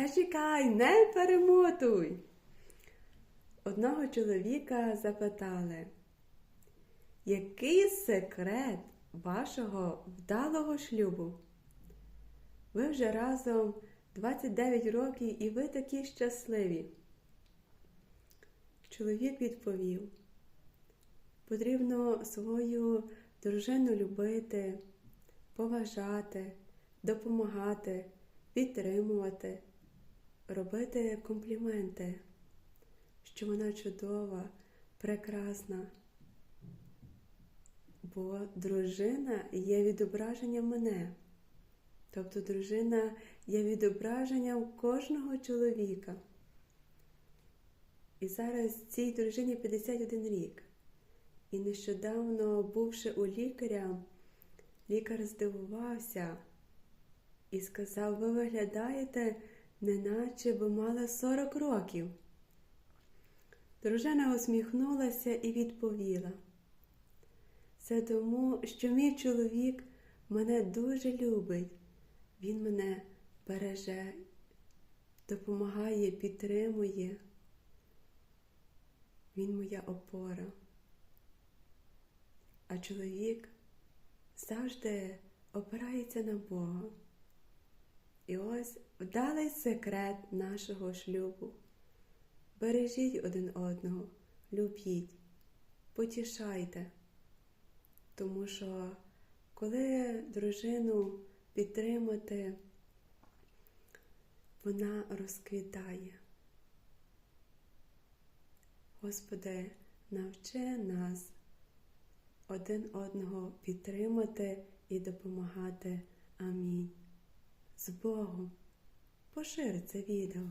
Зачекай, не перемотуй. Одного чоловіка запитали, який секрет вашого вдалого шлюбу? Ви вже разом 29 років і ви такі щасливі. Чоловік відповів, потрібно свою дружину любити, поважати, допомагати, підтримувати, робити компліменти, що вона чудова, прекрасна. Бо дружина є відображенням мене. Тобто дружина є відображенням кожного чоловіка. І зараз цій дружині 51 рік. І нещодавно, бувши у лікаря, лікар здивувався і сказав: ви виглядаєте, неначе ви мали 40 років. Дружина усміхнулася і відповіла. Це тому, що мій чоловік мене дуже любить. Він мене береже, допомагає, підтримує. Він моя опора. А чоловік завжди опирається на Бога. І ось вдалий секрет нашого шлюбу. Бережіть один одного, любіть, потішайте. Тому що коли дружину підтримати, вона розквітає. Господи, навчи нас один одного підтримати і допомагати. Амінь. З Богом. Пошириться відео.